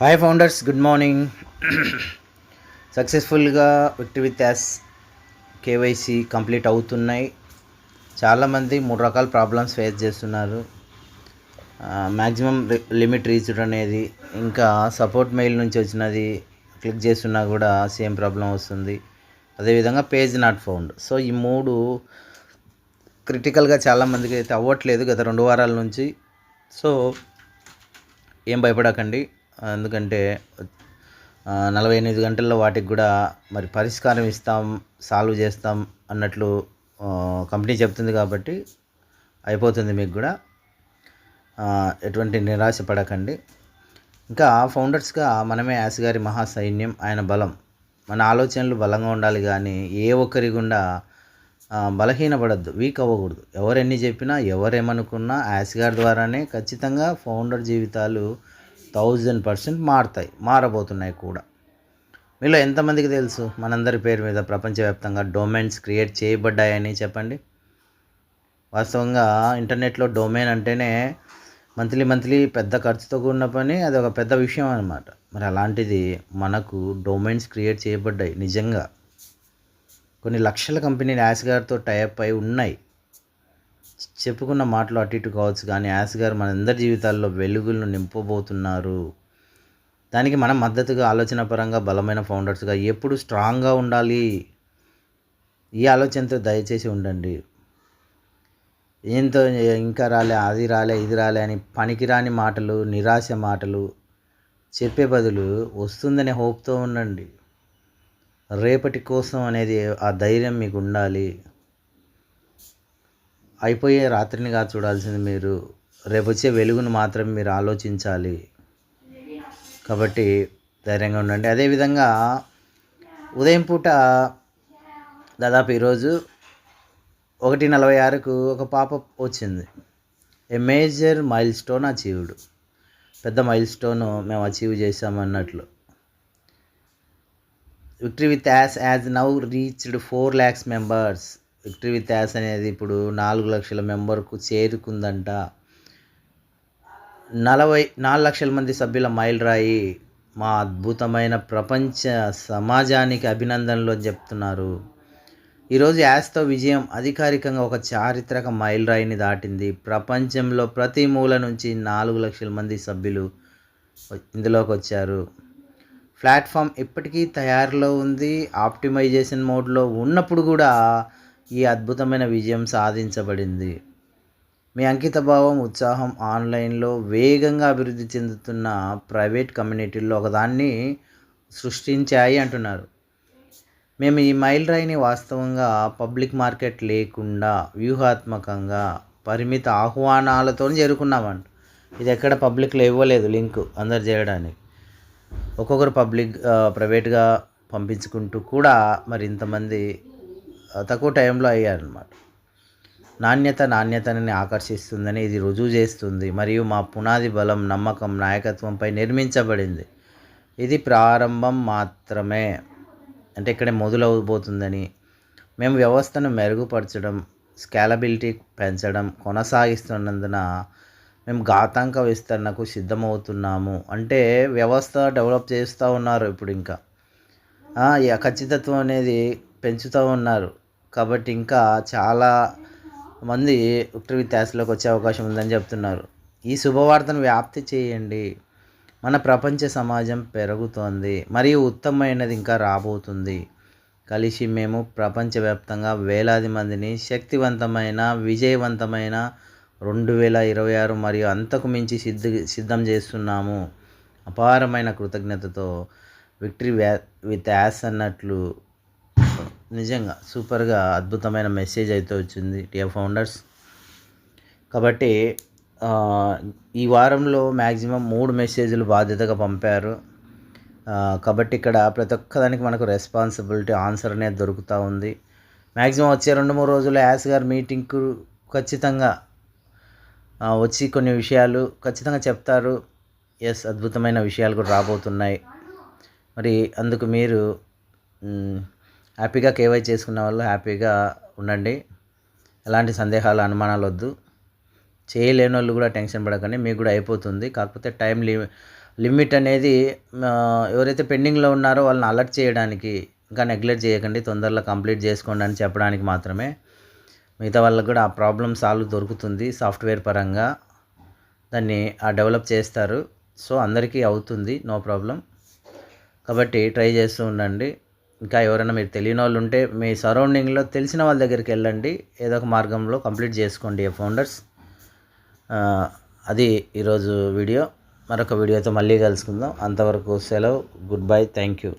Hi founders good morning సక్సెస్ఫుల్గా victory with us KYC complete అవుతున్నాయి. చాలామంది మూడు రకాల ప్రాబ్లమ్స్ ఫేస్ చేస్తున్నారు. మ్యాక్సిమం లిమిట్ రీచ్డ్ అనేది ఇంకా సపోర్ట్ మెయిల్ నుంచి వచ్చినది క్లిక్ చేస్తున్నా కూడా సేమ్ ప్రాబ్లం వస్తుంది. అదేవిధంగా పేజ్ నాట్ ఫౌండ్. సో ఈ మూడు క్రిటికల్గా చాలామందికి అయితే అవ్వట్లేదు గత రెండు వారాల నుంచి. సో ఏం భయపడకండి. ఎందుకంటే నలభై ఎనిమిది గంటల్లో వాటికి కూడా మరి పరిష్కారం ఇస్తాం సాల్వ్ చేస్తాం అన్నట్లు కంపెనీ చెప్తుంది కాబట్టి అయిపోతుంది మీకు కూడా. ఎటువంటి నిరాశ పడకండి. ఇంకా ఫౌండర్స్గా మనమే యాస్ గారి మహాసైన్యం ఆయన బలం. మన ఆలోచనలు బలంగా ఉండాలి కానీ ఏ ఒక్కరి గుండా బలహీనపడద్దు వీక్ అవ్వకూడదు. ఎవరెన్ని చెప్పినా ఎవరేమనుకున్నా యాస్ గారి ద్వారానే ఖచ్చితంగా ఫౌండర్ జీవితాలు థౌజండ్ పర్సెంట్ మారుతాయి మారబోతున్నాయి కూడా. మీలో ఎంతమందికి తెలుసు? మనందరి పేరు మీద ప్రపంచవ్యాప్తంగా డొమైన్స్ క్రియేట్ చేయబడ్డాయని చెప్పండి. వాస్తవంగా ఇంటర్నెట్లో డొమైన్ అంటేనే మంత్లీ మంత్లీ పెద్ద ఖర్చుతో కూడిన పని అది ఒక పెద్ద విషయం అనమాట మరి అలాంటిది మనకు డొమైన్స్ క్రియేట్ చేయబడ్డాయి నిజంగా. కొన్ని లక్షల కంపెనీలు యాస్ గారితో టైప్ అయి ఉన్నాయి. చెప్పుకున్న మాటలు అటు ఇటు కావచ్చు కానీ యాస్ గారు మనందరి జీవితాల్లో వెలుగులను నింపబోతున్నారు. దానికి మనం మద్దతుగా ఆలోచన పరంగా బలమైన ఫౌండర్స్గా ఎప్పుడు స్ట్రాంగ్గా ఉండాలి? ఈ ఆలోచనతో దయచేసి ఉండండి. ఏంతో ఇంకా రాలే అది రాలే ఇది రాలే అని పనికిరాని మాటలు నిరాశ మాటలు చెప్పే బదులు వస్తుందనే హోప్తో ఉండండి. రేపటి కోసం అనేది ఆ ధైర్యం మీకు ఉండాలి. అయిపోయే రాత్రిని కాదు చూడాల్సింది మీరు. రేపు వచ్చే వెలుగును మాత్రమే మీరు ఆలోచించాలి. కాబట్టి ధైర్యంగా ఉండండి. అదేవిధంగా ఉదయం పూట దాదాపు ఈరోజు ఒకటి నలభై ఆరుకు ఒక పాప వచ్చింది. A major milestone achieved పెద్ద మైల్ స్టోన్ మేము achieve చేసామన్నట్లు victory with us as now reached four lakhs members victory with us అనేది ఇప్పుడు నాలుగు లక్షల మెంబర్కు చేరుకుందంట. నలభై నాలుగు లక్షల మంది సభ్యుల మైల్ రాయి మా అద్భుతమైన ప్రపంచ సమాజానికి అభినందనలు అని చెప్తున్నారు. ఈరోజు యాస్తో విజయం అధికారికంగా ఒక చారిత్రక మైల్ రాయిని దాటింది. ప్రపంచంలో ప్రతి మూల నుంచి నాలుగు లక్షల మంది సభ్యులు ఇందులోకి వచ్చారు. ప్లాట్ఫామ్ ఇప్పటికీ తయారులో ఉంది. ఆప్టిమైజేషన్ మోడ్లో ఉన్నప్పుడు కూడా ఈ అద్భుతమైన విజయం సాధించబడింది. మీ అంకితభావం ఉత్సాహం ఆన్లైన్లో వేగంగా అభివృద్ధి చెందుతున్న ప్రైవేట్ కమ్యూనిటీల్లో ఒకదాన్ని సృష్టించాయి అంటున్నారు. మేము ఈ మైల్ రాయిని వాస్తవంగా పబ్లిక్ మార్కెట్ లేకుండా వ్యూహాత్మకంగా పరిమిత ఆహ్వానాలతో చేరుకున్నామంట. ఇది ఎక్కడ పబ్లిక్లో ఇవ్వలేదు లింక్ అందరు చేయడానికి. ఒక్కొక్కరు పబ్లిక్ ప్రైవేట్గా పంపించుకుంటూ కూడా మరి ఇంతమంది తక్కువ టైంలో అయ్యారనమాట నాణ్యత నాణ్యతని ఆకర్షిస్తుందని ఇది రుజువు చేస్తుంది. మరియు మా పునాది బలం నమ్మకం నాయకత్వంపై నిర్మించబడింది. ఇది ప్రారంభం మాత్రమే. అంటే ఇక్కడే మొదలవబోతుందని. మేము వ్యవస్థను మెరుగుపరచడం స్కాలబిలిటీ పెంచడం కొనసాగిస్తున్నందున మేము ఘాతాంక విస్తరణకు సిద్ధమవుతున్నాము. అంటే వ్యవస్థ డెవలప్ చేస్తూ ఉన్నారు ఇప్పుడు ఇంకా. ఈ ఖచ్చితత్వం అనేది పెంచుతూ ఉన్నారు. కాబట్టి ఇంకా చాలా మంది విక్టరీ విత్యాసలోకి వచ్చే అవకాశం ఉందని చెప్తున్నారు. ఈ శుభవార్తను వ్యాప్తి చేయండి. మన ప్రపంచ సమాజం పెరుగుతోంది. మరియు ఉత్తమమైనది ఇంకా రాబోతుంది. కలిసి మేము ప్రపంచవ్యాప్తంగా వేలాది మందిని శక్తివంతమైన విజయవంతమైన రెండు వేల ఇరవై ఆరు మరియు అంతకు మించి సిద్ధ సిద్ధం చేస్తున్నాము. అపారమైన కృతజ్ఞతతో విక్టరీ వ్యా విత్ యాస్ అన్నట్లు నిజంగా సూపర్గా అద్భుతమైన మెసేజ్ అయితే వచ్చింది టియర్ ఫౌండర్స్ కాబట్టి ఈ వారంలో మ్యాక్సిమం మూడు మెసేజ్లు బాధ్యతగా పంపారు. కాబట్టి ఇక్కడ ప్రతి ఒక్కదానికి మనకు రెస్పాన్సిబిలిటీ ఆన్సర్ అనేది దొరుకుతూ ఉంది. మ్యాక్సిమం వచ్చే రెండు మూడు రోజులు యాస్ గారు మీటింగ్కు ఖచ్చితంగా వచ్చి కొన్ని విషయాలు ఖచ్చితంగా చెప్తారు. ఎస్ అద్భుతమైన విషయాలు కూడా రాబోతున్నాయి. మరి అందుకు మీరు హ్యాపీగా కేవై చేసుకున్న వాళ్ళు హ్యాపీగా ఉండండి. ఎలాంటి సందేహాలు అనుమానాలు వద్దు. చేయలేని వాళ్ళు కూడా టెన్షన్ పడకండి. మీకు కూడా అయిపోతుంది. కాకపోతే టైం లి లిమిట్ అనేది ఎవరైతే పెండింగ్లో ఉన్నారో వాళ్ళని అలర్ట్ చేయడానికి ఇంకా నెగ్లెక్ట్ చేయకండి. తొందరలో కంప్లీట్ చేసుకోండి అని చెప్పడానికి మాత్రమే. మిగతా వాళ్ళకి కూడా ఆ ప్రాబ్లం సాల్వ్ దొరుకుతుంది సాఫ్ట్వేర్ పరంగా. దాన్ని ఆ డెవలప్ చేస్తారు. సో అందరికీ అవుతుంది. No problem. కాబట్టి ట్రై చేస్తూ ఉండండి. ఇంకా ఎవరైనా మీరు తెలియని వాళ్ళు ఉంటే మీ సరౌండింగ్లో తెలిసిన వాళ్ళ దగ్గరికి వెళ్ళండి. ఏదో ఒక మార్గంలో కంప్లీట్ చేసుకోండి ఫౌండర్స్. అది ఈరోజు వీడియో. మరొక వీడియోతో మళ్ళీ కలుసుకుందాం. అంతవరకు సెలవు. Good bye. Thank you.